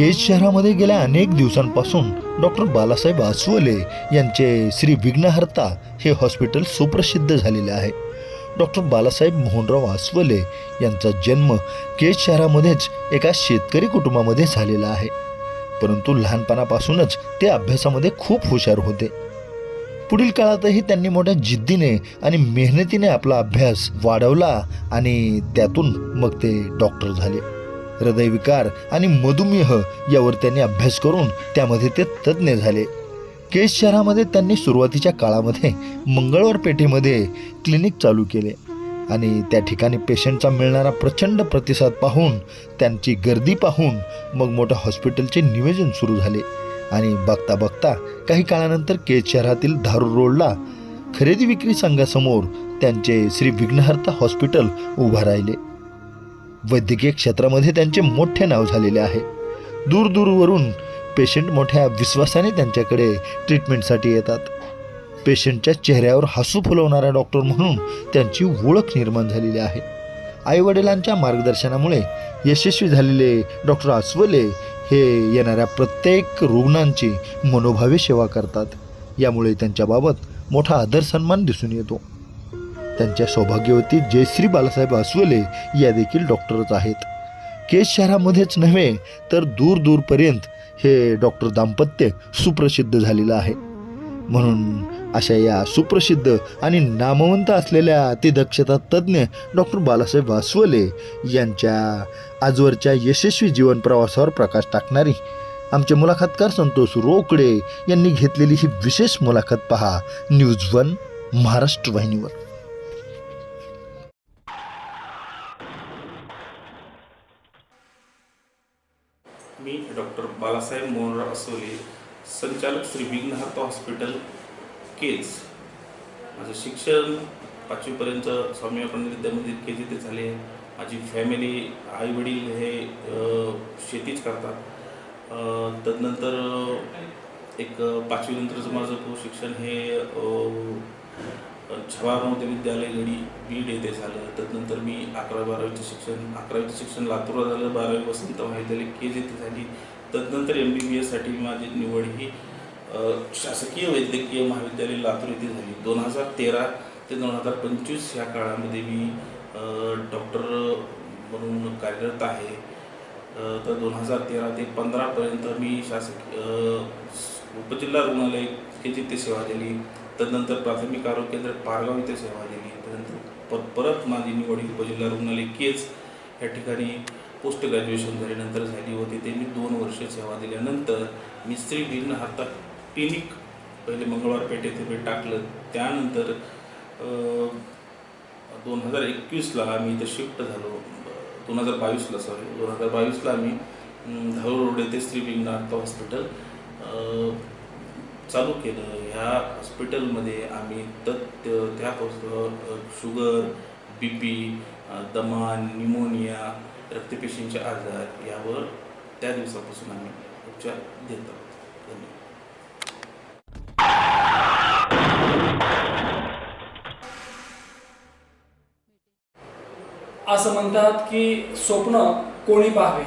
केज शहरामध्ये गेल्या अनेक दिवसांपासून डॉक्टर बालासाहेब आसवले यांचे श्री विघ्नहर्ता हे हॉस्पिटल सुप्रसिद्ध झालेले आहे. डॉक्टर बालासाहेब मोहनराव आसवले यांचा जन्म केज शहरामध्येच एका शेतकरी कुटुंबामध्ये झालेला आहे. परंतु लहानपणापासूनच ते अभ्यासामध्ये खूप हुशार होते. पुढील काळातही त्यांनी मोठ्या जिद्दीने आणि मेहनतीने आपला अभ्यास वाढवला आणि त्यातून मग ते डॉक्टर झाले. हृदयविकार आणि मधुमेह यावर त्यांनी अभ्यास करून त्यामध्ये ते तज्ज्ञ झाले. केस शहरामध्ये त्यांनी सुरुवातीच्या काळामध्ये मंगळवार पेठेमध्ये क्लिनिक चालू केले आणि त्या ठिकाणी पेशंटचा मिळणारा प्रचंड प्रतिसाद पाहून त्यांची गर्दी पाहून मग मोठ्या हॉस्पिटलचे नियोजन सुरू झाले आणि बघता बघता काही काळानंतर केज शहरातील धारू रोडला खरेदी विक्री संघासमोर त्यांचे श्री विघ्नहर्ता हॉस्पिटल उभा राहिले. वैद्यकीय क्षेत्रामध्ये त्यांचे मोठे नाव झालेले आहे. दूरदूरवरून पेशंट मोठ्या विश्वासाने त्यांच्याकडे ट्रीटमेंटसाठी येतात. पेशंटच्या चेहऱ्यावर हसू फुलवणारा डॉक्टर म्हणून त्यांची ओळख निर्माण झालेली आहे. आईवडिलांच्या मार्गदर्शनामुळे यशस्वी झालेले डॉक्टर आसवले हे येणाऱ्या प्रत्येक रुग्णांची मनोभावे सेवा करतात. यामुळे त्यांच्याबाबत मोठा आदर सन्मान दिसून येतो. त्यांच्या सौभाग्यवती जयश्री बालासाहेब आसवले या देखील डॉक्टरच आहेत. केस शहरामध्येच नव्हे तर दूर दूरपर्यंत हे डॉक्टर दाम्पत्य सुप्रसिद्ध झालेलं आहे. म्हणून अशा या सुप्रसिद्ध आणि नामवंत असलेल्या अतिदक्षता तज्ज्ञ डॉक्टर बालासाहेब आसवले यांच्या आजवरच्या यशस्वी जीवन प्रवासावर प्रकाश टाकणारी आमचे मुलाखतकार संतोष रोकडे यांनी घेतलेली ही विशेष मुलाखत पहा. न्यूज वन महाराष्ट्र वाहिनीवर मी डॉक्टर बालासाहेब मोहनराव असोले संचालक श्री विघ्नहर्ता हॉस्पिटल केज. माझं शिक्षण पाचवीपर्यंत स्वामी विवेकानंद विद्यामंदिर के जी ते झाले. माझी फॅमिली आईवडील हे शेतीच करतात. तदनंतर एक पाचवीनंतरचं माझं शिक्षण हे अ, जवाहर नवोदय विद्यालय गडी बीड येथे झालं. त्यानंतर मी अकरा बारावीचं शिक्षण अकरावीचं शिक्षण लातूरला झालं. बारावी वसंत महाविद्यालय केज येथे झाली. तदनंतर एम बी बी एससाठी माझी निवड ही शासकीय वैद्यकीय महाविद्यालय लातूर येथे झाली. दोन हजार तेरा ते दोन हजार पंचवीस ह्या काळामध्ये मी डॉक्टर म्हणून कार्यरत आहे. तर दोन हजार तेरा ते पंधरापर्यंत मी शासकीय उपजिल्हा रुग्णालय हे जिथे सेवा दिली. तदनंतर प्राथमिक आरोग्य केंद्र पारगाव इथे सेवा दिली. त्यानंतर पर परत माझी निवड ही उपजिल्हा रुग्णालय केच या ठिकाणी पोस्ट ग्रॅज्युएशन झाल्यानंतर झाली होती ते मी दोन वर्ष सेवा दिल्यानंतर मी स्त्री भिन्न हातात क्लिनिक पहिले मंगळवार पेठेत येथे मी टाकलं. त्यानंतर दोन हजार एकवीसला आम्ही इथं शिफ्ट झालो. दोन हजार बावीसला सॉरी दोन हजार बावीसला आम्ही अं, रोड येथे स्त्री विघ्नार्थ हॉस्पिटल चालू केलं. ह्या हॉस्पिटलमध्ये आम्ही तत् त्या शुगर बी पी दमा निमोनिया रक्तपेशींचे आजार यावर त्या दिवसापासून आम्ही उपचार देत आहोत. धन्यवाद. असं म्हणतात की स्वप्न कोणी पाहावे?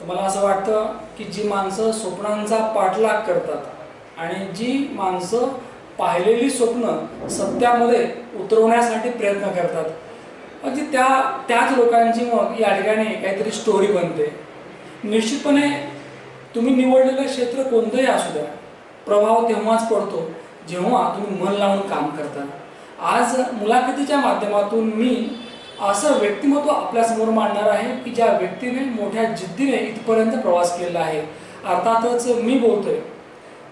तर मला असं वाटतं की जी माणसं स्वप्नांचा पाठलाग करतात आणि जी माणसं पाहिलेली स्वप्न सत्यामध्ये उतरवण्यासाठी प्रयत्न करतात अगदी त्या त्याच लोकांची मग या ठिकाणी काहीतरी स्टोरी बनते. निश्चितपणे तुम्ही निवडलेलं क्षेत्र कोणतंही असू द्या प्रभाव तेव्हाच पडतो जेव्हा तुम्ही मन लावून काम करता. आज मुलाखतीच्या माध्यमातून मी असं व्यक्तिमत्व आपल्यासमोर मांडणार आहे की ज्या व्यक्तीने मोठ्या जिद्दीने इथपर्यंत प्रवास केलेला आहे. अर्थातच मी बोलतोय.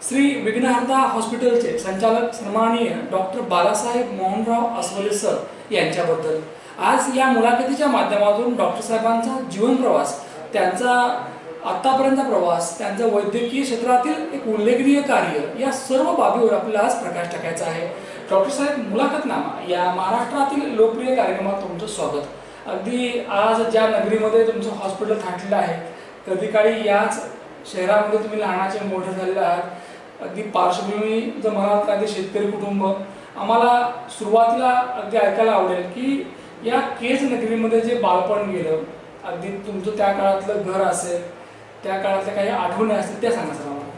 श्री विघ्नहर्ता हॉस्पिटलचे संचालक सन्माननीय डॉक्टर बालासाहेब मोहनराव अस्वले सर यांच्याबद्दल. आज या मुलाखतीच्या माध्यमातून डॉक्टर साहेबांचा जीवन प्रवास त्यांचा आत्तापर्यंतचा प्रवास त्यांचं वैद्यकीय क्षेत्रातील एक उल्लेखनीय कार्य या सर्व बाबीवर आपल्याला आज प्रकाश टाकायचा आहे. डॉक्टर साहेब मुलाखतनामा या महाराष्ट्रातील लोकप्रिय कार्यक्रमात तुमचं स्वागत. अगदी आज ज्या नगरीमध्ये तुमचं हॉस्पिटल थाटलेलं आहे कधी काळी याच शहरामध्ये तुम्ही लहानाचे मोठे झालेले आहात अगदी पार्श्वभूमी जर म्हणाल तर अगदी शेतकरी कुटुंब आम्हाला सुरुवातीला अगदी ऐकायला आवडेल की या केज नगरीमध्ये जे बालपण गेलं अगदी तुमचं त्या काळातलं घर असेल त्या काळातल्या काही आठवणी असतील त्या सांगा सर आम्हाला.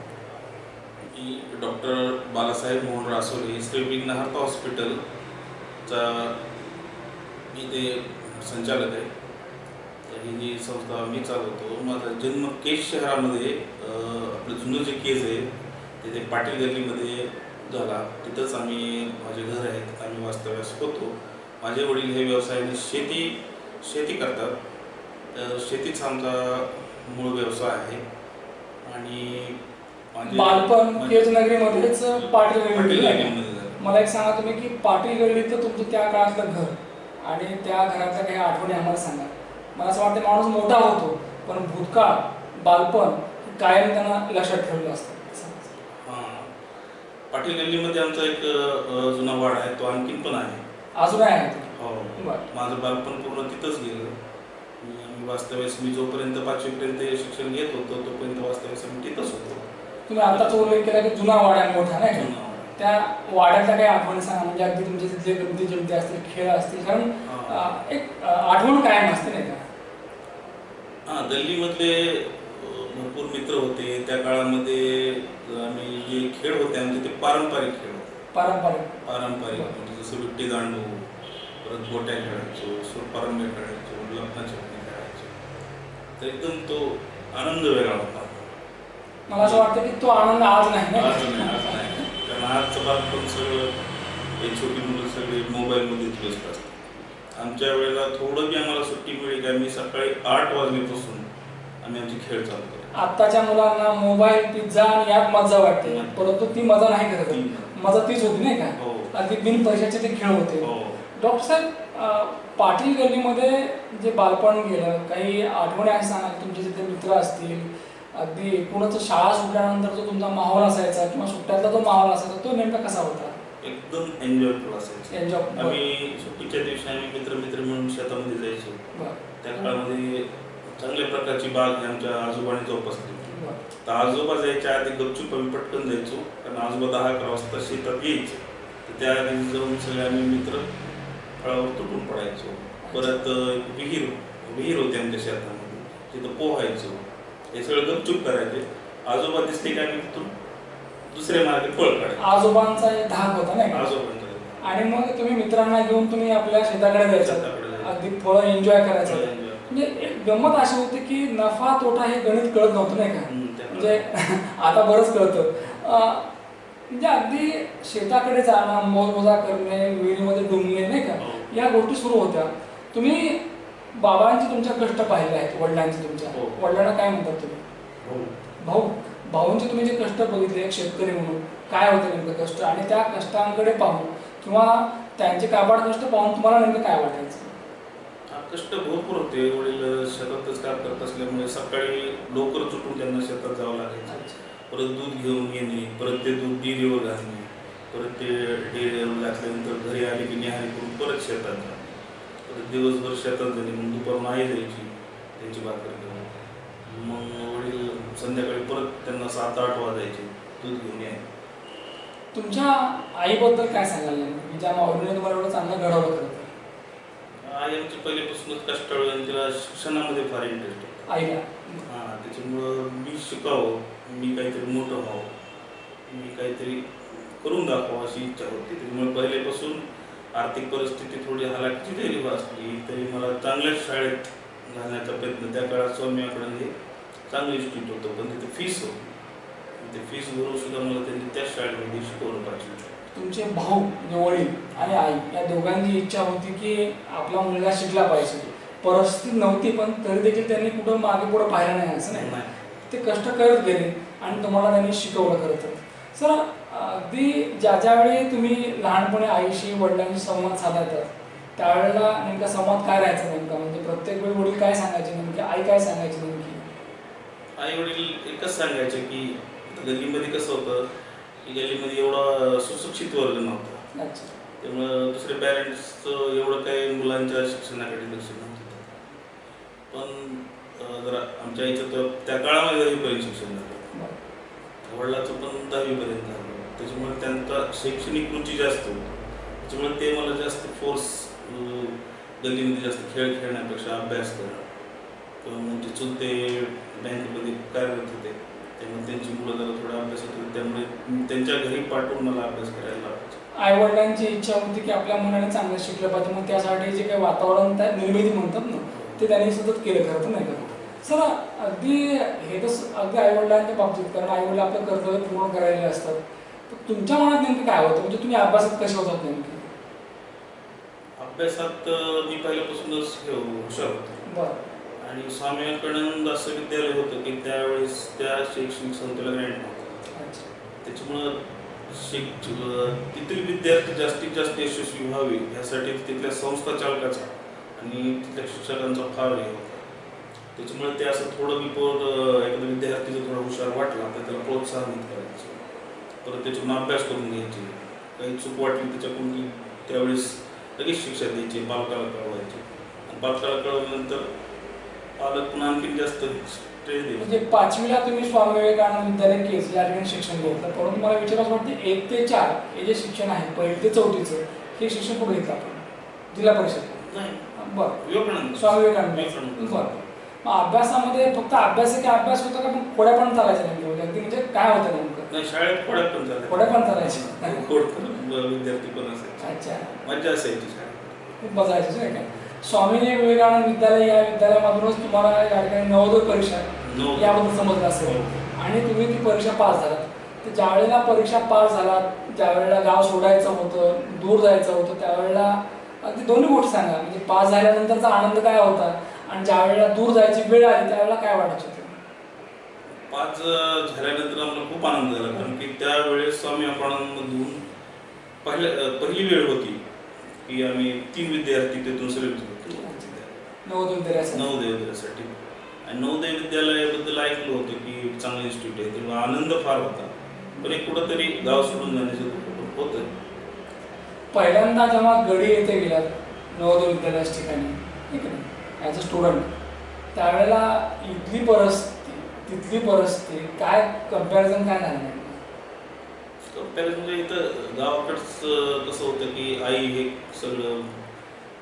डॉक्टर बालासाहेब मोहन रासोले श्री विघ्नहर्ता हॉस्पिटलचा मी ते संचालक आहे. ही जी संस्था मी चालवतो माझा जन्म केज शहरामध्ये आपलं जुनं जे केज आहे तिथे पाटील गल्लीमध्ये झाला. तिथंच आम्ही माझे घर आहेत आम्ही वास्तव्यास होतो. माझे वडील हे व्यवसायाने शेती शेती करतात तर शेतीच आमचा मूळ व्यवसाय आहे आणि बालपण माझे- केज नगरीमध्येच पाटील. गल्लीमध्ये. मला एक सांगा तुम्ही की पाटील गल्लीत तुमचं त्या काळातलं घर आणि त्या घरातल्या काही आठवणी आम्हाला सांगा मला असं वाटतं माणूस मोठा होतो पण भूतकाळ बालपण कायम त्यांना लक्षात ठेवलं असतं. पाटील गल्लीमध्ये आमचा एक जुना वाडा आहे तो आणखीन पण आहे अजून आहे. हो. बरं. माझं बालपण पूर्ण तिथंच गेलं. मी वास्तव्यास मी जोपर्यंत पाचवीपर्यंत शिक्षण घेत होतो तोपर्यंत वास्तव्यास आम्ही तिथंच होतो. तुम्ही आताच उल्लेख केला की जुना वाडा आहे मोठा नाही का? जुना. त्या वाड्यातल्या काही आठवणी सांगा म्हणजे अगदी तुमचे तिथले गमती जमती असतील खेळ असतील कारण हां. अं, एक अं, आठवण कायम असते नाही का? हां गल्लीमधले अ, भरपूर मित्र होते. त्या काळामध्ये आम्ही जे खेळ होते आमचे ते पारंपरिक खेळ होते. पारंपरिक. पारंपरिक. विट्टी दांडू परत गोट्या खेळायचो सुरपारंब्या खेळायचो लग्नाचे खेळायचो. तर एकदम तो आनंद वेगळा होता. मला असं वाटतं की तो आनंद आज नाही आज नाही आज नाही. कारण आजचं बालपण सगळं हे छोटी मुलं सगळे मोबाईलमध्येच व्यस्त असतात. आमच्या वेळेला थोडं बी आम्हाला सुट्टी मिळेल की आम्ही सकाळी आठ वाजल्यापासून आम्ही आमचे खेळ चालू करतो. आत्ताच्या मुलांना मोबाईल पिझ्झा आणि यात मजा वाटते. परंतु ती मजा नाही करत. मजा तीच होती नाही का? हो. अगदी बिन पैशाचे ते खेळ होते. हो. डॉक्टर साहेब पाटील गल्लीमध्ये जे बालपण गेलं काही आठवणी आहे सांगा तुमचे तिथे मित्र असतील अगदी एकूणच शाळा सुटल्यानंतर जो तुमचा माहोल असायचा किंवा सुट्ट्यातला जो माहोल असायचा तो नेमका कसा होता? एकदम एन्जॉयफुल असायचं. Enjoy. आम्ही सुट्टीच्या दिवशी आम्ही मित्र मित्र म्हणून शेतामध्ये जायचो. त्या काळामध्ये चांगल्या प्रकारची बाग आमच्या आजोबाने जोपासली. तर आजोबा जायच्या आधी गपचूप आम्ही पटकन जायचो. कारण आजोबा दहा अकरा वाजता शेतात यायचे. त्या आधी जाऊन सगळे आम्ही मित्र फळावर तुटून पडायचो. परत विहीर विहीर होती आमच्या शेतामध्ये. तिथं पोहायचो. हे सगळं गपचूप करायचे. आजोबा दिसले की आम्ही तिथून दुसऱ्या मार्गे पळ काढायचो. आजोबांचा एक धाक होता नाही का? आजोबांच्या आणि मग तुम्ही मित्रांना घेऊन तुम्ही आपल्या शेताकडे जायचं. शेताकडे जायचं. अगदी फळं एन्जॉय करायचं. फळं. म्हणजे एक गंमत अशी होती की नफा तोटा हे गणित कळत नव्हतं नाही का? हम्म, म्हणजे आता बरंच कळतं. अं, म्हणजे अगदी शेताकडे जाणं मोजमोजा करणे विहिरीमध्ये डुंबणे नाही का? हो. या गोष्टी सुरू होत्या. तुम्ही बाबांचे तुमच्या कष्ट पाहिले आहेत वडिलांचे तुमच्या. हो. वडिलांना काय म्हणतात तुम्ही. भाऊ. भाऊंचे तुम्ही जे कष्ट बघितले एक शेतकरी म्हणून काय होते नेमकं कष्ट? आणि त्या कष्टांकडे पाहून किंवा त्यांचे काबाड कष्ट पाहून तुम्हाला नेमकं काय वाटायचं? कष्ट भरपूर होते. वडील शेतातच काम करत असल्यामुळे सकाळी लवकर सुटून त्यांना शेतात जावं लागायचं. परत दूध घेऊन येणे परत ते दूध डेअरीवर घालणे परत ते डेअरीवर घातल्यानंतर घरी आले की निहारी करून परत शेतात जा परत दिवसभर शेतात झाली मग दुपारून आई जायची त्यांची भाकर घेऊन मग वडील संध्याकाळी परत त्यांना सात आठ वाजायचे दूध घेऊन यायचे. तुमच्या आईबद्दल काय सांगाल? नेमकं की ज्या माऊलीने तुम्हाला एवढं चांगलं घडवलं खरं तर? आई आमची पहिल्यापासूनच कष्टाळू आणि तिला शिक्षणामध्ये फार इंटरेस्ट होता आईला? हां त्याच्यामुळं मी शिकावं. मी काहीतरी मोठं व्हावं. मी काहीतरी करून दाखवावं अशी इच्छा होती. त्याच्यामुळे पहिल्यापासून आर्थिक परिस्थिती थोडी हालाकीची जरी असली तरी मला चांगल्याच शाळेत घालण्याचा प्रयत्न त्या काळात हे चांगलं इन्स्टिट्यूट होतं. पण तिथे फीस होती. ते फीस भरून सुद्धा मला त्यांनी त्याच शाळेमध्ये शिकवलं पाहिजे. तुमचे भाऊ वडील आणि आई या दोघांची इच्छा होती की आपला मुलगा शिकला पाहिजे. परिस्थिती नव्हती पण तरी देखील त्यांनी कुठं मागे पुढं पाहिलं नाही असं नाही. ते कष्ट करत गेले आणि तुम्हाला त्यांनी शिकवलं खरं तर. सर अगदी ज्या ज्या वेळी तुम्ही लहानपणी आईशी वडिलांशी संवाद साधायचा त्यावेळेला नेमका संवाद काय राहायचा नेमका? म्हणजे प्रत्येक वेळी वडील काय सांगायचे नेमकी? आई काय सांगायची नेमकी? आई वडील एकच सांगायचे की गल्लीमध्ये कसं होतं की गल्लीमध्ये एवढा सुशिक्षित वर्ग नव्हता. त्यामुळं दुसरे पॅरेंट्सचं एवढं काही मुलांच्या शिक्षणाकडे लक्ष नव्हतं. पण जरा आमच्या इथं तर त्या काळामध्ये दहावीपर्यंत शिक्षण झालं. वडिलाचं पण दहावीपर्यंत झालं. त्याच्यामुळे त्यांचा शैक्षणिक रुची जास्त होती. त्याच्यामुळे ते मला जास्त फोर्स गल्लीमध्ये जास्त खेळ खेळण्यापेक्षा अभ्यास करणं किंवा म्हणजे चुलते बँकेमध्ये कार्यरत होते त्यामुळे त्यांची मुलं जरा थोडा अभ्यास होतो. त्यामुळे त्यांच्या घरी पाठवून मला अभ्यास करायला लावायचे. आई वडिलांची इच्छा होती की आपल्या मुलाने चांगलं शिकलं पाहिजे. मग त्यासाठी जे काही वातावरण त्या निर्मिती म्हणतात ना ते त्यांनी सतत केलं खरं तर नाही का? सर अगदी हे तर अगदी आई वडिलांच्या बाबतीत कारण आई वडील आपलं कर्तव्य पूर्ण करायला असतात. तर तुमच्या मनात नेमकं काय होतं? म्हणजे तुम्ही अभ्यासात कसे होतात नेमके? अभ्यासात मी पहिल्यापासूनच हुशार होतो. आणि स्वामी विवेकानंद असं विद्यालय होतं की त्यावेळेस त्या शैक्षणिक संस्थेला ग्रँट नव्हतं. त्याच्यामुळं शिक तिथील विद्यार्थी जास्तीत जास्त यशस्वी व्हावे यासाठी तिथल्या संस्था चालकाचा आणि तिथल्या शिक्षकांचा फार हे होता. त्याच्यामुळे ते असं थोडं मी पोर एखादा विद्यार्थी जर थोडा हुशार वाटला तर त्याला प्रोत्साहन करायचं परत त्याच्यातून अभ्यास करून घ्यायचे. काही चूक वाटली त्याच्याकडून की त्यावेळेस लगेच शिक्षा द्यायची पालकाला कळवायचे. आणि पालकाला कळवल्यानंतर पालक पुन्हा आणखी जास्त स्ट्रेस म्हणजे पाचवीला तुम्ही स्वामी विवेकानंद विद्यालय केस या ठिकाणी शिक्षण घेतलं परंतु मला विचारायचं वाटतं एक ते चार हे जे शिक्षण आहे पहिली ते चौथीचं हे शिक्षण कुठे घेतलं आपण? जिल्हा परिषद. नाही. बरं. विवेकानंद. स्वामी विवेकानंद. बरं. मग अभ्यासामध्ये फक्त अभ्यास की अभ्यास होता का? पण खोड्या पण चालायच्या नेमकं. म्हणजे अगदी म्हणजे काय होतं नेमकं? नाही शाळेत खोड्या पण खोड्या पण चालायच्या विद्यार्थी पण असायचे. अच्छा. मज्जा असायची शाळेत. खूप बघायचं नाही का? स्वामी विवेकानंद विद्यालय या विद्यालयामधूनच तुम्हाला या ठिकाणी नवोदय परीक्षा. याबद्दल समजलं असेल. हो. आणि तुम्ही ती परीक्षा पास झालात. तर ज्या वेळेला परीक्षा पास झालात ज्या वेळेला गाव सोडायचं होतं दूर जायचं होतं त्यावेळेला अगदी दोन्ही गोष्टी सांगा. म्हणजे पास झाल्यानंतरचा आनंद काय होता? आणि ज्या वेळेला दूर जायची वेळ आली त्यावेळेला काय वाटत होतं पाच झाल्यानंतर आम्हाला खूप आनंद झाला कारण की त्यावेळेस स्वामी मधून पहिल्या पहिली वेळ होती की आम्ही तीन विद्यार्थी तिथून सिलेक्ट होतो. नवोदय विद्यालयासाठी नवोदय विद्यालयासाठी आणि नवोदय विद्यालयाबद्दल ऐकलं होतं की चांगलं इन्स्टिट्यूट आहे तेव्हा आनंद फार होता. पण एक कुठंतरी गाव सोडून जाण्याचं होतं पहिल्यांदा जेव्हा गडी येथे गेलात नवोदय विद्यालयाच्या ठिकाणी ॲज अ स्टुडंट त्यावेळेला इथली परिस्थिती तिथली परिस्थिती काय कंपॅरिझन काय झालं नाही कंपॅरिझन म्हणजे इथं गावाकडचं कसं होतं की आई हे सगळं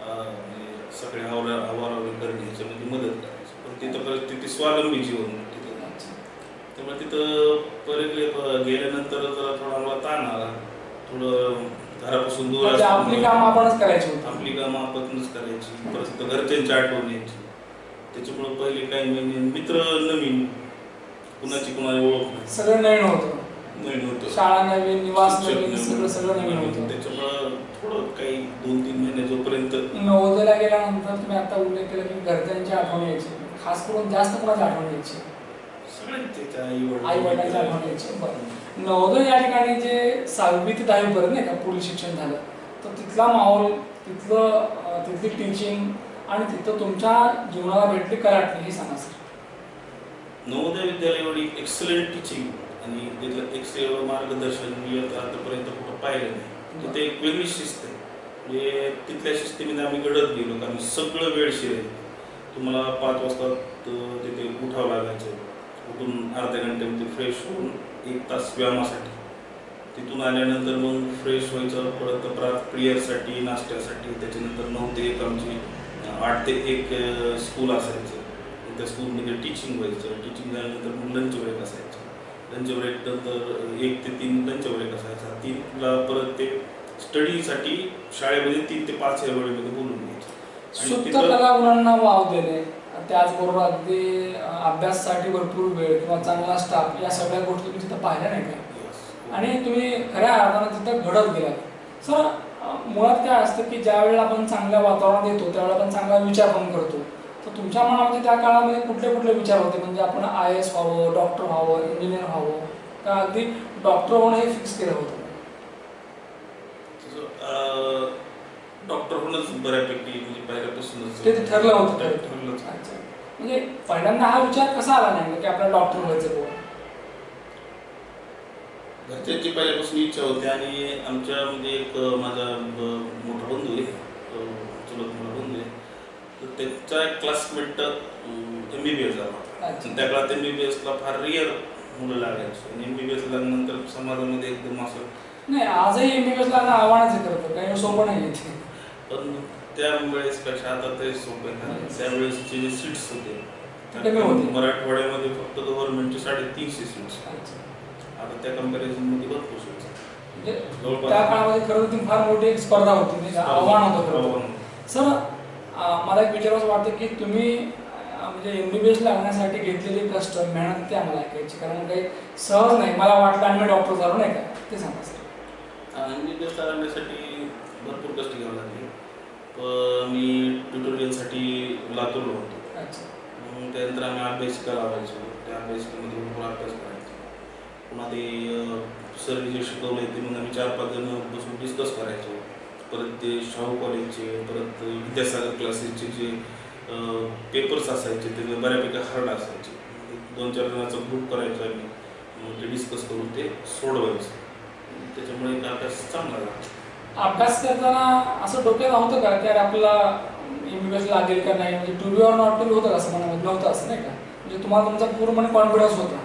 म्हणजे सगळे आवर आवारावरी करणे ह्याच्यामध्ये मदत करायची. पण तिथं परिस्थिती स्वावलंबी जीवन तिथं. त्यामुळे तिथं परत गेल्यानंतर जरा थोडा मला ताण आला. थोडं घरापासून दूर म्हणजे आपली कामं आपणच करायची होती. आपली कामं आपणच करायची. परत घरच्यांची आठवण यायची. त्याच्यामुळं पहिले काही महिने मित्र नवीन. कुणाची कुणाची ओळख नाही. सगळं नवीन होतं. नवीन होतं. शाळा नवीन निवास शिक्षक नवीन सगळं सगळं नवीन होतं. त्याच्यामुळं थोडं काही दोन तीन महिने जोपर्यंत नवोदयला गेल्यानंतर तुम्ही आता उल्लेख केला की घरच्यांची आठवण यायची. खास करून जास्त कोणाची आठवण यायची? आई बरं. नवोदय या ठिकाणी जे सहावी ते दहावी पर्यंत नाही का पुढील शिक्षण झालं. तर तिथला माहोल तिथलं तिथली टीचिंग आणि तिथं तुमच्या जीवनाला भेटली कराटली हे सांगा सर. नवोदय विद्यालय एवढी एक्सलंट टीचिंग आणि तिथलं एक्सेल मार्गदर्शन मी आता आतापर्यंत कुठं पाहिलं नाही. तिथे एक वेगळी शिस्त आहे. म्हणजे तिथल्या शिस्तीमध्ये आम्ही घडत गेलो कारण सगळं वेळ शिरेल. तुम्हाला पाच वाजता तिथे उठावं लागायचं. उठून अर्ध्या घंट्यामध्ये फ्रेश होऊन एक तास व्यायामासाठी. तिथून आल्यानंतर मग फ्रेश व्हायचं परत प्रात प्रेयरसाठी नाश्त्यासाठी त्याच्यानंतर नऊ ते एक आमची आठ ते एक स्कूल असायचं. त्या स्कूलमध्ये टीचिंग व्हायचं. टीचिंग झाल्यानंतर मग लंच ब्रेक असायचा. लंच ब्रेक नंतर एक ते तीन लंच ब्रेक असायचा. तीनला परत ते स्टडीसाठी शाळेमध्ये तीन ते पाच या वेळेमध्ये बोलून घ्यायचे. गुणांना वाव देणे त्याचबरोबर अगदी अभ्यासासाठी भरपूर वेळ किंवा चांगला स्टाफ या सगळ्या गोष्टी तुम्ही तिथं पाहिल्या नाही का. आणि तुम्ही खऱ्या अर्थानं तिथं घडत गेलात. सर मुळात काय असतं की ज्या वेळेला आपण चांगल्या वातावरणात येतो त्यावेळेला आपण चांगला विचार पण करतो. तर तुमच्या मनामध्ये त्या काळामध्ये कुठले कुठले विचार होते? म्हणजे आपण आय एस व्हावं डॉक्टर व्हावं इंजिनियर व्हावं का अगदी डॉक्टर होणं हे फिक्स केलं होतं? डॉक्टर होणंच बऱ्यापैकी म्हणजे पहिल्यापासूनच ते ठरलं होतं. ठरलं. म्हणजे पहिल्यांदा हा विचार कसा आला नाही? की आपल्याला डॉक्टर व्हायचं बुवा घरच्यांची पहिल्यापासून इच्छा होती आणि आमच्या म्हणजे एक माझा ब- मोठा बंधू आहे चुलत मोठा बंधू आहे. तर त्यांचा एक classmate M B B S झाला त्या काळात एम बी बी एसला फार रिअर मुलं लागायची आणि एम बी बी एस लागल्यानंतर समाजामध्ये एकदम असं नाही आजही एमबीबीएस लागणं आव्हानच आहे खरं तर काही सोपं नाही आहे पण त्यावेळेस पेक्षा आता ते सोपं त्यावेळेसचे जे सीट्स होते मराठवाड्यामध्ये फक्त गव्हर्नमेंटचे साडेतीनशे सीट्स. आता त्या कम्पॅरिझनमध्ये भरपूर सीट्स म्हणजे त्या काळामध्ये खरं ती फार मोठी एक स्पर्धा होती का आव्हान होतं खरं. सर मला एक विचारावं वाटतं की तुम्ही म्हणजे एम बी बी एस लागण्यासाठी घेतलेली कष्ट मेहनत ते आम्हाला ऐकायची कारण काही सहज नाही. मला वाटलं आणि मी डॉक्टर झालो नाही का? ते सांगा सर. मी आणण्यासाठी भरपूर कष्ट घ्यावे लागले. मी ट्युटोरियलसाठी लातूरला होतो. मग त्यानंतर आम्ही अभ्यासिका लावायचो. त्या अभ्यासिकेमध्ये भरपूर अभ्यास करायचो. पुन्हा ते सर जे शिकवलं ते मग आम्ही चार पाच जण बसून डिस्कस करायचो. परत ते शाहू कॉलेजचे परत विद्यासागर क्लासेसचे जे पेपर्स असायचे ते बऱ्यापैकी हार्ड असायचे. दोन चार जणांचा ग्रुप करायचो आम्ही. मग ते डिस्कस करून ते सोडवायचं. त्याच्यामुळे एक अभ्यास चांगला झाला. अभ्यास करताना असं डोक्यात होतं का की अरे आपला एम बी बी एस लागेल का नाही? म्हणजे to be or not to be होतं का असं मनामध्ये नव्हतं असं नाही का? म्हणजे तुम्हाला तुमचा पूर्णपणे कॉन्फिडन्स होता.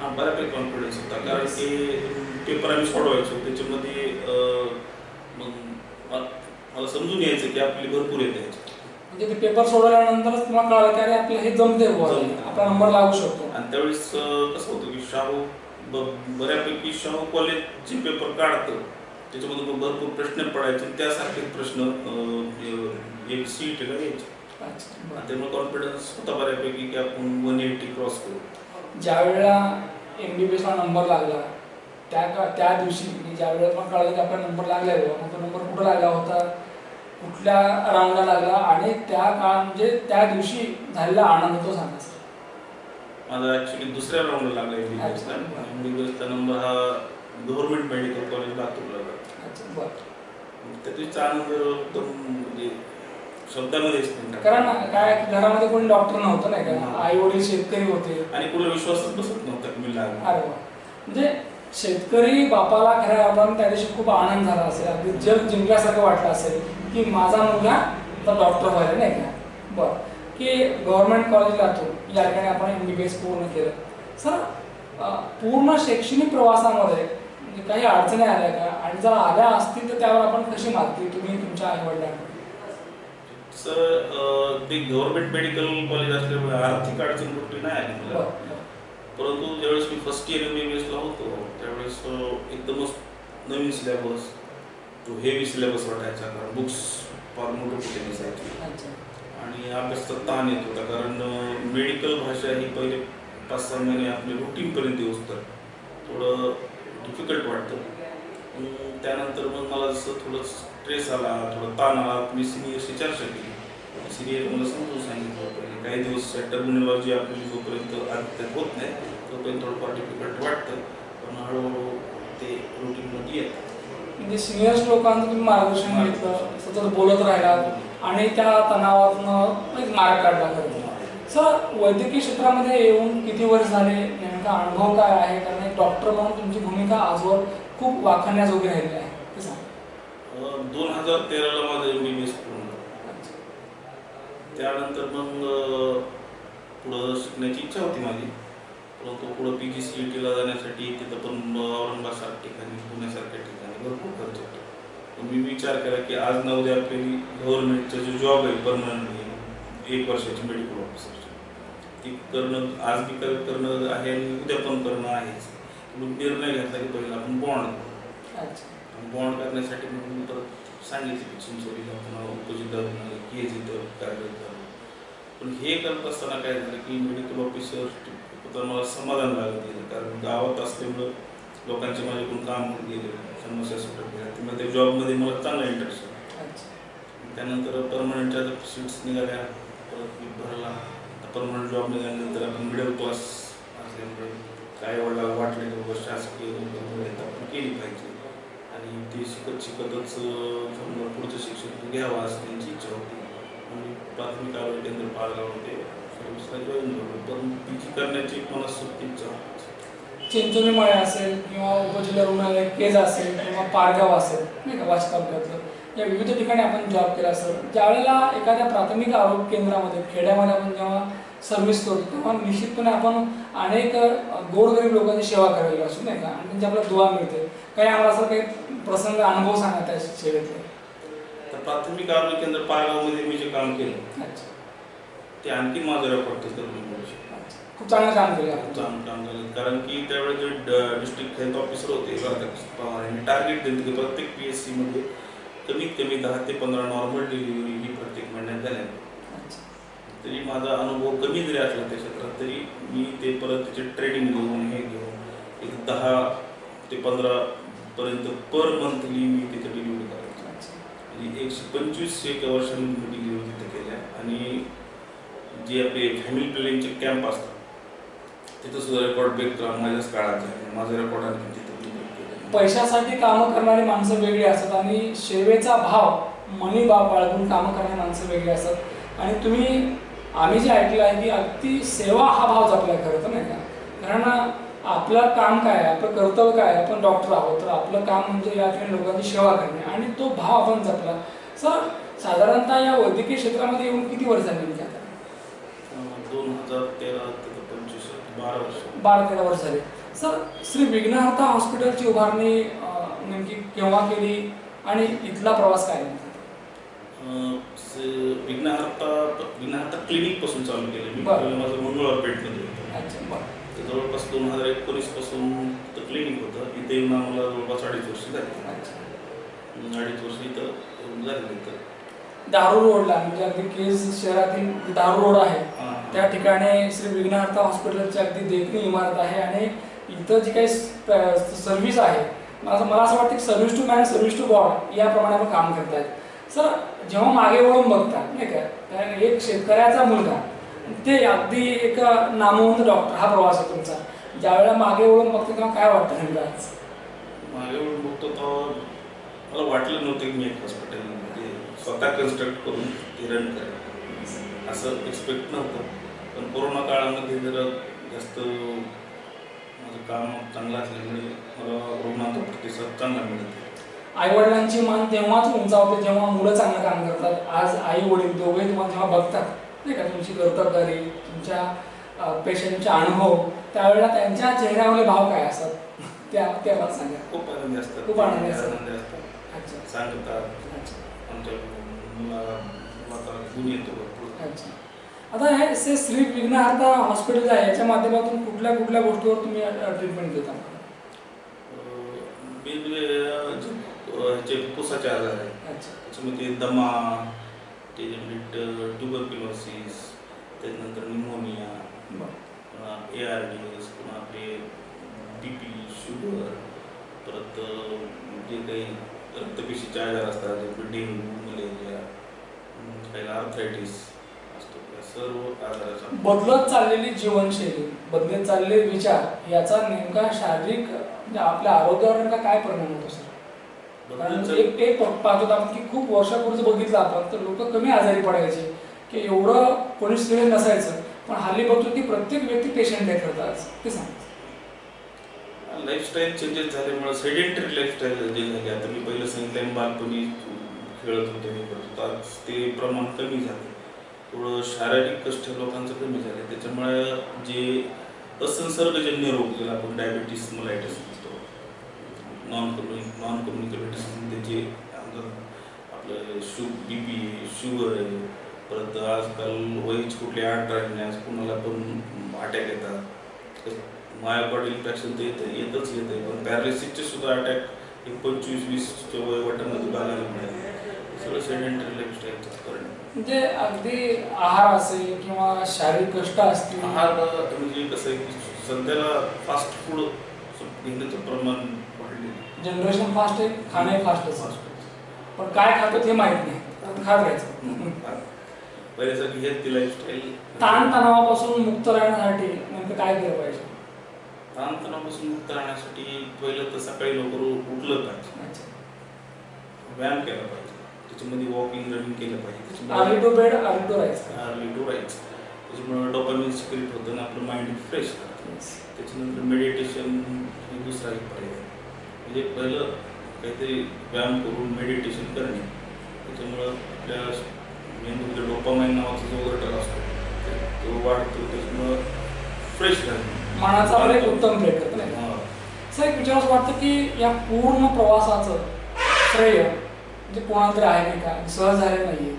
हा बऱ्यापैकी कॉन्फिडन्स होता. कारण ते पेपर आम्ही सोडवायचो. त्याच्यामध्ये मग मला समजून यायचं की आपली भरपूर येते. म्हणजे ते पेपर सोडवल्यानंतरच तुम्हाला कळालं की अरे आपलं हे जमते. आपला नंबर लागू शकतो. आणि त्यावेळेस कसं होतं की शाहू बऱ्यापैकी शाहू कॉलेज जे पेपर काढतं. त्याच्यामध्ये मग भरपूर प्रश्न पडायचे. त्यासारखे प्रश्न एक सी टीला यायचे त्यामुळे कॉन्फिडन्स होता बऱ्यापैकी की आपण वन एटी क्रॉस करू. ज्या वेळेला एम बी बी एसला नंबर लागला त्या का त्या दिवशी म्हणजे ज्या वेळेला तुम्हाला कळालं की आपला नंबर लागला मग तो नंबर कुठं लागला होता कुठल्या राऊंडला लागला आणि त्या काळ म्हणजे त्या दिवशी झालेला आनंद तो सांगा सर माझा ऍक्च्युली दुसऱ्या राऊंडला लागला एमबीबीएसला अच्छा. एमबीबीएसचा नंबर हा गव्हर्नमेंट मेडिकल कॉलेज लातूरला एकदम म्हणजे शब्दामध्येच. कारण काय घरामध्ये कोणी डॉक्टर नव्हतं नाही का. आई वडील शेतकरी होते. आणि कुठला विश्वासच बसत नव्हता की मी लागलो. अरे वा. म्हणजे शेतकरी बापाला खऱ्या अर्थानं त्या दिवशी खूप आनंद झाला असेल. अगदी जग जिंकल्यासारखं वाटलं असेल की माझा मुलगा तर डॉक्टर व्हायला नाही का? बरं. की गव्हर्नमेंट कॉलेज लातूर या ठिकाणी आपण एम बी बी एस पूर्ण केलं. सर पूर्ण शैक्षणिक प्रवासामध्ये काही अडचणी आल्या का? आणि जर आल्या असतील तर त्यावर आपण कशी मात केली तुम्ही तुमच्या आई वडिलांकडे सर ते गव्हर्नमेंट मेडिकल कॉलेज असल्यामुळे आर्थिक अडचण कुठली नाही आली मला. परंतु ज्यावेळेस मी फर्स्ट इयर एमबीबीएसला होतो त्यावेळेस एकदमच नवीन सिलेबस तो हेवी सिलेबस वाटायचा कारण बुक्स फार मोठे कुठे नसायचे. आणि अभ्यासाचा ताण येत होता कारण मेडिकल भाषा ही पहिले पाच सहा महिने आपले रुटीनपर्यंत येऊस तर थोडं डिफिकल्ट वाटतं. त्यानंतर मग मला जसं थोडं स्ट्रेस आला थोडं ताण आला मी सिनियरशी चर्चा केली. सिनियर मला समजून सांगितलं पहिले काही दिवस टर्मिनॉलॉजी आपली जोपर्यंत अद्याप होत नाही तोपर्यंत थोडंफार डिफिकल्ट वाटतं. पण हळूहळू ते रुटीनमध्ये येतं. म्हणजे सिनियर्स लोकांचं तुम्ही मार्गदर्शन घेतलं सतत बोलत राहिलात आणि त्या तणावातून एक मार्ग काढला खरं सर वैद्यकीय क्षेत्रामध्ये येऊन किती वर्ष झाले नेमका अनुभव काय आहे? कारण एक डॉक्टर म्हणून तुमची भूमिका आजवर खूप वाखाणण्याजोगी राहिली आहे. ते सांगा. दोन हजार तेराला माझं एम बी बी एस पूर्ण. त्यानंतर मग पुढं शिकण्याची इच्छा होती माझी. परंतु पुढं पी जी सी ई टीला जाण्यासाठी तिथं पण औरंगाबाद ठिकाणी पुण्यासारख्या ठिकाणी भरपूर खर्च होतो. मी विचार केला की आज ना उद्या आपली गव्हर्नमेंटचा जो जॉब आहे परमनंट एक वर्षाची मेडिकल ऑफिसरची ती करणं आज बी कर- करणं आहे आणि उद्या पण करणं आहेच. मग निर्णय घेतला की पहिला आपण बॉन्ड बॉन्ड करण्यासाठी मग मी परत सांगितले की चिंचोलीला पुन्हा उपजिल्हा के जी तर कार्यरत झालो पण हे करत असताना काय झालं की मेडिकल ऑफिसर तर मला समाधान लागत गेलं. कारण गावात असल्यामुळं लोकांचे माझ्याकडून काम होत गेले. समस्या सुटत गेल्या. त्यामुळे त्या जॉबमध्ये मला चांगला इंटरेस्ट अच्छा. त्यानंतर परमनंटच्या सीट्स निघाल्या. परत मी भरला. परमनंट जॉब निघाल्यानंतर आपण मिडल क्लास असल्यामुळे काय वडिलाला वाटले की बाबा शासकीय आपण केली पाहिजे. आणि ते शिकत शिकतच समजा पुढचं शिक्षण घ्यावं असं त्यांची इच्छा होती. आणि प्राथमिक आरोग्य केंद्र पाळला होते. सर्विसला जॉईन झालो. पण पी जी करण्याची एक मनस्थिती इच्छा होती. चिंचोली मळे असेल किंवा उपजिल्हा रुग्णालय केज असेल किंवा पारगाव असेल नाही का वाच तालुक्यातलं या विविध ठिकाणी आपण जॉब केला असेल ज्यावेळेला एखाद्या प्राथमिक आरोग्य केंद्रामध्ये खेड्यामध्ये आपण जेव्हा सर्व्हिस करतो तेव्हा निश्चितपणे आपण अनेक गोरगरीब लोकांची सेवा करायला असतो नाही का? आणि त्यांची आपल्याला दुवा मिळते. काही आम्हाला असं काही प्रसंग अनुभव सांगा त्या सेवेतले तर प्राथमिक आरोग्य केंद्र पाळगावमध्ये मी जे काम केलं अच्छा. ते आणखी माझं रेकॉर्ड तसं मी बोलू शकतो. खूप चांगलं काम केलं आपण. चांगलं काम झालं. कारण की त्यावेळेस जे डिस्ट्रिक्ट हेल्थ ऑफिसर होते टार्गेट दिलं की प्रत्येक पी एस सीमध्ये कमीत कमी दहा ते पंधरा नॉर्मल डिलिव्हरी ही प्रत्येक महिन्यात झाल्या. तरी माझा अनुभव कमी जरी असला त्या क्षेत्रात तरी मी ते परत त्याचे ट्रेनिंग घेऊन हे घेऊन एक दहा ते पंधरा पर्यंत पर मंथली मी तिथे डिलिव्हरी करायचो. म्हणजे एकशे पंचवीस एक वर्षांनी मी डिलिव्हरी तिथे केल्या आणि जे आपले फॅमिली प्लॅनिंगचे कॅम्प असतात तिथं सुद्धा रेकॉर्ड ब्रेक माझ्याच काळात झाले माझा रेकॉर्ड आणखी. पैशासाठी कामं करणारी माणसं वेगळी असतात आणि सेवेचा भाव मनी भाव बाळगून कामं करणारी माणसं वेगळी असतात. आणि तुम्ही आम्ही जे ऐकलं आहे की अगदी सेवा हा भाव जपला खरं तर नाही का? कारण आपलं काम काय आहे? आपलं कर्तव्य काय आहे? आपण डॉक्टर आहोत तर आपलं काम म्हणजे या ठिकाणी लोकांची सेवा करणे. आणि तो भाव आपण जपला. सर साधारणतः या वैद्यकीय क्षेत्रामध्ये येऊन किती वर्ष झाली म्हणजे दोन हजार तेरा ते पंचवीस बारा वर्ष. बारा तेरा वर्ष झाले. सर श्री विघ्नहर्ता हॉस्पिटलची उभारणी नेमकी केव्हा केली आणि इथला प्रवास काय विघ्नहर्ता विघ्नहर्ता क्लिनिकपासून चालू केलं मी. पहिलं माझं मंगळवार पेठमध्ये जवळपास दोन हजार एकोणीसपासून तर क्लिनिक होतं. इथे येऊन आम्हाला जवळपास अडीच वर्ष झाली. अडीच वर्ष इथं तर दारू रोडला म्हणजे अगदी केज शहरातील दारू रोड आहे. त्या ठिकाणी श्री विघ्नहर्ता हॉस्पिटलची अगदी देखणी इमारत आहे आणि इथं जी काही सर्व्हिस आहे मला असं मला असं वाटतं की service to man service to God याप्रमाणे आपण काम करतायत. सर जेव्हा मागे वळून बघतात नाही का कारण एक शेतकऱ्याचा मुलगा ते अगदी एक नामवंत डॉक्टर हा प्रवास आहे तुमचा. ज्यावेळेला मागे वळून बघतो तेव्हा काय वाटतं नेमकं मागे वळून बघतो तेव्हा मला वाटलं नव्हतं की मी एक हॉस्पिटल स्वतः कन्स्ट्रक्ट करून ते रन करेन. असं एक्सपेक्ट नव्हतं. पण कोरोना काळामध्ये जरा जास्त माझं काम चांगलं असल्यामुळे मला रुग्णांचा प्रतिसाद चांगला मिळत. आईवडिलांची मान तेव्हाच उंचावते जेव्हा मुलं चांगलं काम करतात. आज आई वडील दोघे तुम्हाला जेव्हा बघतात नाही का तुमची कर्तबगारी तुमच्या पेशंटचे अनुभव त्यावेळेला त्यांच्या चेहऱ्यावरले भाव काय असतात? त्या त्या मला सांगा. खूप आनंदी असतात. खूप आनंदी असतात. आनंदी असतात. अच्छा. सांगतात. अच्छा. आमच्या येतो भरपूर. अच्छा. आता हे से श्री विघ्नहर्ता हॉस्पिटल आहे याच्या माध्यमातून कुठल्या कुठल्या गोष्टीवर तुम्ही ट्रीटमेंट देता? वेगवेगळ्या जे अं, जे फुफ्फुसाचे आजार अच्छा. त्याच्यामध्ये दमा ट्युबरक्युलोसिस त्याच्यानंतर pneumonia A R D S पुन्हा आपले बी पी शुगर परत जे काही रक्तपेशीचे आजार असतात जसे डेंग्यू मलेरिया काही आर्थरायटिस असतो या सर्व आजाराचा बदलत चाललेली जीवनशैली बदलत चाललेले विचार याचा नेमका शारीरिक म्हणजे आपल्या आरोग्यावर नेमका काय परिणाम होतो सर? कारण एक प- पाहतो आपण की खूप वर्षापूर्वी बघितलं आपण तर लोक कमी आजारी पडायचे की एवढं कोणी सिरियस नसायचं पण हल्ली बघतो की प्रत्येक व्यक्ती पेशंट आहे आज. ते सांग. लाईफस्टाईल चेंजेस झाल्यामुळे सेडेंटरी लाईफस्टाईल जे झाले आता मी पहिलं सांगितलं मी बालपणी खेळत होते हे करत होतो आज ते प्रमाण कमी झाले थोडं शारीरिक कष्ट लोकांचं कमी झालं त्याच्यामुळे जे असंसर्गजन्य रोग ज्याला आपण डायबिटीस मलायटिस म्हणतो नॉन कम्युनि नॉन कम्युनिकेबल त्याचे आपलं शु बी पी शुगर आहे. परत आजकाल वयच कुठले आठ राहण्यास कुणाला पण अटॅक येतात. मायोकॉर्ड इन्फेक्शन तर येतं येतच येतं पण पॅरालिसिसचे सुद्धा अटॅक एक पंचवीस वीसच्या वयोगटामध्ये बघायला मिळाले. सगळं सेडेंटरी लाईफस्टाईलचं परिणाम म्हणजे अगदी आहार असेल किंवा शारीरिक कष्ट असतील. आहार म्हणजे कसं आहे की सध्याला फास्ट फूड घेण्याचं प्रमाण वाढलेलं जनरेशन फास्ट आहे खाणे फास्टच आहे. पण काय खातो ते माहीत नाही. पण खात राहायचं. ताणतणावापासून मुक्त राहण्यासाठी नेमकं काय केलं पाहिजे? ताणतणावापासून मुक्त राहण्यासाठी पहिलं तर सकाळी लवकर उठलं पाहिजे. व्यायाम केला पाहिजे. त्याच्यामध्ये वॉकिंग रनिंग केलं पाहिजे. Early to bed early to to राहायचं त्याच्यामुळे डोपामिन सिक्रेट होतं आणि आपलं माइंड फ्रेश राहतं. त्याच्यानंतर मेडिटेशन हे दुसरा एक पर्याय. म्हणजे पहिलं काहीतरी व्यायाम करून मेडिटेशन करणे. त्याच्यामुळं आपल्या मेंदूमध्ये डोपामाइन नावाचा जो घटक असतो तो वाढतो. त्याच्यामुळं फ्रेश राहतो मनाचा ब्रेक उत्तम ब्रेक करत नाही. असं एक विचार असं वाटतं की या पूर्ण प्रवासाचं श्रेय म्हणजे कोणाला तरी आहे नाही का? सहज झालेलं नाहीये.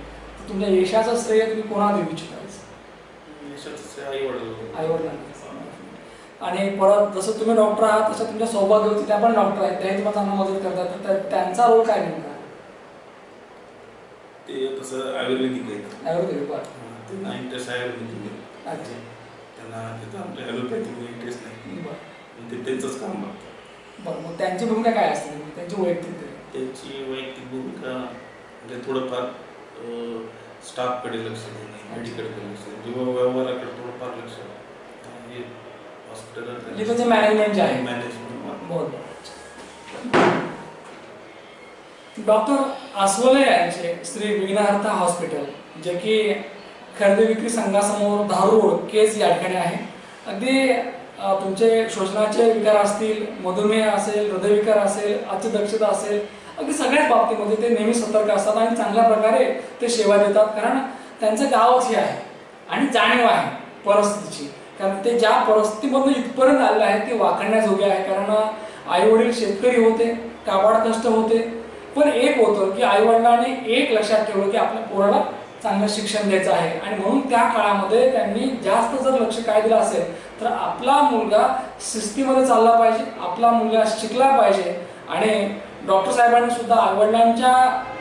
तुमच्या यशाचं श्रेय तुम्ही कोणाला देऊ इच्छिता पेशंटचे आई वडील आईवडिलांना. आणि परत जसं तुम्ही डॉक्टर आहात तसं तुमच्या सौभाग्यवती त्या पण डॉक्टर आहेत. त्याही तुम्हाला चांगला मदत करतात. तर त्या- त्यांचा रोल काय नेमका? ते तसं आयुर्वेदिक आयुर्वेदिक अच्छा. त्यांना तिथं ॲलोपॅथिक नाही. ते त्यांचंच काम बघतात. बरं मग त्यांची भूमिका काय असते? त्यांची वैयक्तिक? त्यांची वैयक्तिक भूमिका म्हणजे थोडंफार स्टाफकडे लक्ष देणे मेडिकलकडे लक्ष देणे किंवा व्यवहाराकडे थोडंफार लक्ष देणे. हे म्हणजे त्याचे मॅनेजमेंट जे आहे. मॅनेजमेंट बरं डॉक्टर आसवले यांचे श्री विघ्नहर्ता हॉस्पिटल जे की खरेदी विक्री संघासमोर धारू रोड केज या ठिकाणी आहे. अगदी तुमचे श्वसनाचे विकार असतील मधुमेह असेल हृदयविकार असेल अतिदक्षता असेल अगदी सगळ्याच बाबतीमध्ये ते नेहमी सतर्क असतात आणि चांगल्या प्रकारे ते सेवा देतात. कारण त्यांचं गावच हे आहे आणि जाणीव आहे परिस्थितीची. कारण ते ज्या परिस्थितीमधून इथपर्यंत आलेलं आहेत ते वाखण्याजोगे आहे कारण आई वडील शेतकरी होते काबाड कष्ट होते. पण एक होतं की आई वडिलांनी एक लक्षात ठेवलं की आपल्या पोराला चांगलं शिक्षण द्यायचं आहे. आणि म्हणून त्या काळामध्ये त्यांनी जास्त जर लक्ष काय दिलं असेल तर आपला मुलगा शिस्तीमध्ये चालला पाहिजे आपला मुलगा शिकला पाहिजे. आणि डॉक्टर साहेबांनी सुद्धा आईवडिलांच्या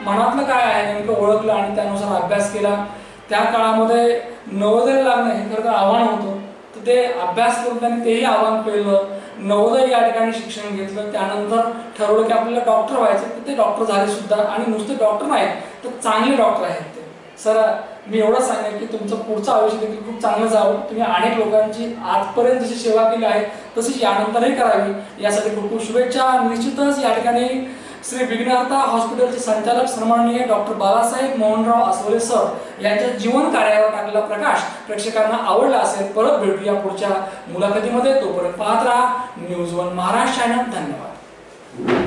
मनातलं काय आहे नेमकं ओळखलं आणि त्यानुसार अभ्यास केला. त्या काळामध्ये नवोदय लागणं हे खरं तर आव्हान होतं. तर ते अभ्यास करून त्यांनी तेही आव्हान पेलं नवोदय या ठिकाणी शिक्षण घेतलं. त्यानंतर ठरवलं की आपल्याला डॉक्टर व्हायचं. तर ते डॉक्टर झाले सुद्धा. आणि नुसते डॉक्टर नाही तर चांगले डॉक्टर आहेत. सर मी एवढं सांगेन की तुमचं पुढचं आयुष्य देखील खूप चांगलं जावं. तुम्ही अनेक लोकांची आजपर्यंत जशी सेवा केली आहे तशीच यानंतरही करावी. यासाठी खूप खूप शुभेच्छा. निश्चितच या ठिकाणी श्री विघ्नहर्ता हॉस्पिटलचे संचालक सन्माननीय डॉक्टर बाळासाहेब मोहनराव आसवले सर यांच्या जीवन कार्यावर टाकलेला प्रकाश प्रेक्षकांना आवडला असेल परत भेटूया पुढच्या मुलाखतीमध्ये. तोपर्यंत पाहत राहा. News one Maharashtra channel. धन्यवाद.